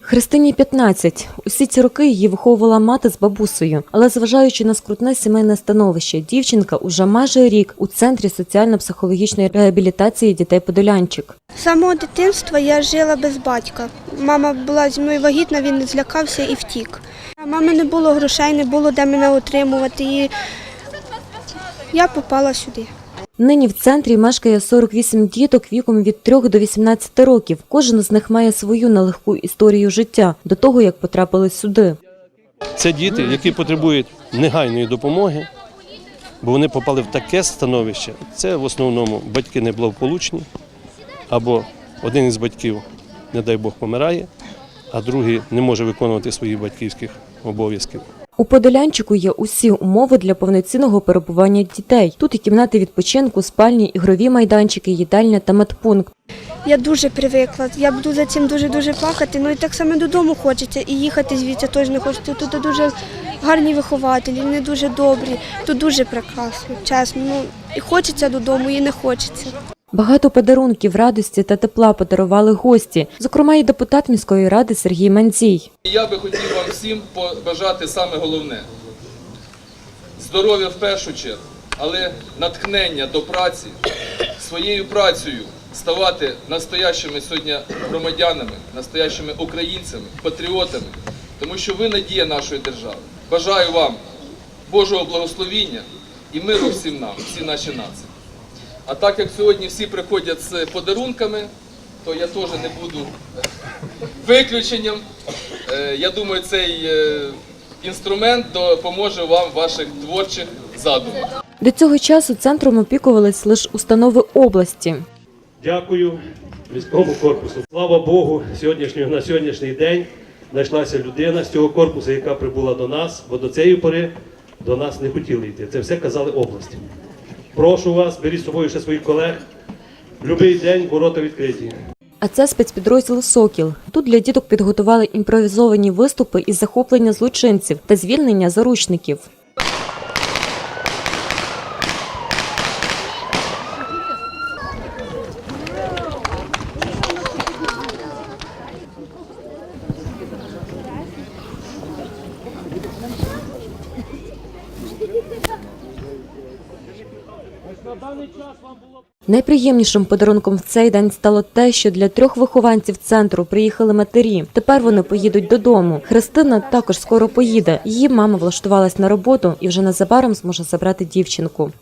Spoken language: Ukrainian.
Христині 15. Усі ці роки її виховувала мати з бабусею, але зважаючи на скрутне сімейне становище, дівчинка уже майже рік у центрі соціально-психологічної реабілітації дітей Подолянчик. З самого дитинства я жила без батька. Мама була зі мною вагітна, він злякався і втік. Мами не було грошей, не було де мене утримувати. І я попала сюди. Нині в центрі мешкає 48 діток віком від 3 до 18 років. Кожен з них має свою нелегку історію життя до того, як потрапили сюди. Це діти, які потребують негайної допомоги, бо вони попали в таке становище. Це в основному батьки неблагополучні, або один із батьків, не дай Бог, помирає, а другий не може виконувати своїх батьківських обов'язків. У Подолянчику є усі умови для повноцінного перебування дітей. Тут і кімнати відпочинку, спальні, ігрові майданчики, їдальня та медпункт. Я дуже привикла. Я буду за цим дуже-дуже плакати. Ну і так само додому хочеться. І їхати звідси теж не хочеться. Тут дуже гарні вихователі, вони дуже добрі. Тут дуже прекрасно, чесно. Ну і хочеться додому, і не хочеться. Багато подарунків, радості та тепла подарували гості, зокрема і депутат міської ради Сергій Мандзій. І Я би хотів вам всім побажати саме головне здоров'я в першу чергу, але натхнення до праці, своєю працею ставати настоящими сьогодні громадянами, настоящими українцями, патріотами, тому що ви надія нашої держави. Бажаю вам Божого благословіння і миру всім нам, всій нашій нації. А так як сьогодні всі приходять з подарунками, то я теж не буду виключенням. Е, Я думаю, цей е, інструмент допоможе вам в ваших творчих задумах. До цього часу центром опікувались лише установи області. Дякую міському корпусу. Слава Богу, сьогоднішнього на сьогоднішній день знайшлася людина з цього корпусу, яка прибула до нас, бо до цієї пори до нас не хотіли йти. Це все казали області. Прошу вас, беріть з собою ще своїх колег. Любий день ворота відкриті. А це спецпідрозділ Сокіл. Тут для діток підготували імпровізовані виступи із захоплення злочинців та звільнення заручників. Найприємнішим подарунком в цей день стало те, що для трьох вихованців центру приїхали матері. Тепер вони поїдуть додому. Христина також скоро поїде. Її мама влаштувалась на роботу і вже незабаром зможе забрати дівчинку.